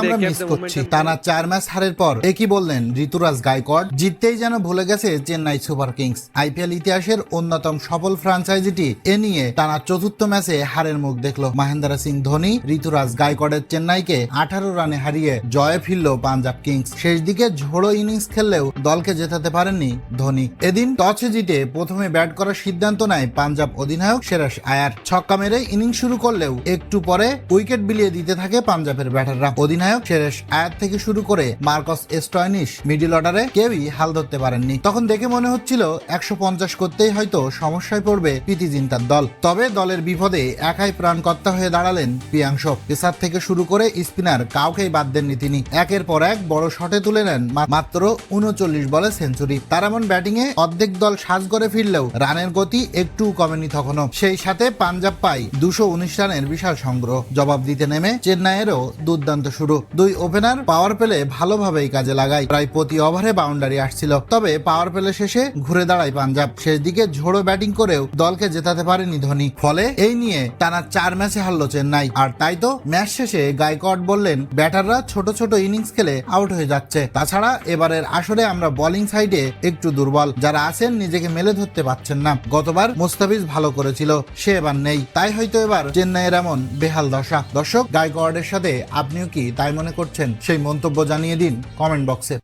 আমরা মিস করছি। টানা চার ম্যাচ হারের পর একই বললেন ঋতুরাজ গায়কোয়াড়? জিততেই যেন ভুলে গেছে চেন্নাই সুপার কিংস। আইপিএল ইতিহাসের অন্যতম সফল ফ্রাঞ্চাইজিটি এ নিয়ে টানা চতুর্থ ম্যাচে হারের মুখ দেখল মহেন্দ্র সিং ধোনি। ঋতুরাজ গায়কোয়াড়ের চেন্নাইকে আঠারো রানে হারিয়ে জয়ে ফিরল পাঞ্জাব কিংস। শেষ দিকে ঝোড়ো ইনিংস খেললেও দলকে জেতাতে পারেননি ধোনি। এদিন টসে জিতে প্রথমে ব্যাট করার সিদ্ধান্ত নেয় পাঞ্জাব অধিনায়ক সেরাস আয়ার। ছক্কা মেরে ইনিংস শুরু করলেও একটু পরে উইকেট বিলিয়ে দিতে থাকে পাঞ্জাবের ব্যাটাররা। অধিনায়ক সেরেশ আয়ার থেকে শুরু করে মার্কস এস্টয়নিস মিডিল অর্ডারে কেউই হাল ধরতে পারেননি। তখন দেখে মনে হচ্ছিল একশো পঞ্চাশ করতেই হয়তো সমস্যায় পড়বে প্রীতি জিন্তার দল। তবে দলের বিপদে একাই প্রাণকর্তা হয়ে দাঁড়ালেন প্রিয়াংশ। পেসার থেকে শুরু করে স্পিনার কাউকেই বাদ দেননি তিনি। একের পর এক বড় শটে তুলে নেন মাত্র উনচল্লিশ বলে সেঞ্চুরি। তার এমন ব্যাটিং এ অর্ধেক দল সাজ করে ফিরলেও রানের গতি একটু কমেনি তখনও। সেই সাথে পাঞ্জাব পাই দুশো উনিশ রানের বিশাল সংগ্রহ। জবাব দিতে নেমে চেন্নাইয়েরও দুর্দান্ত শুরু। দুই ওপেনার পাওয়ার পেলে ভালোভাবেই কাজে লাগায়। প্রায় প্রতি ওভারে বাউন্ডারি আসছিল। তবে পাওয়ার পেলে শেষে ঘুরে দাঁড়ায় পাঞ্জাব। শেষ দিকে ঝোড়ো ব্যাটিং করেও দলকে জেতাতে পারেনি ধোনি। ফলে এই নিয়ে টানা চার ম্যাচে হারলো চেন্নাই। আর তাই তো ম্যাচ শেষে গায়কোয়াড বললেন ব্যাটাররা ছোট ছোট ইনিংস খেলে আউট হয়ে যাচ্ছে। তাছাড়া এবারের আসরে আমরা বোলিং সাইডে একটু দুর্বল। যারা আছেন নিজেকে মেলে ধরতে পারছেন না। গতবার মোস্তাফিজ ভালো করেছিল, সে এবার নেই। তাই হয়তো এবার চেন্নাইয়ের এমন বেহাল দশা দর্শক গায়কোয়াডের সাথে আপনিও কি তাই মনে করছেন? সেই মন্তব্য জানিয়ে দিন কমেন্ট বক্সে।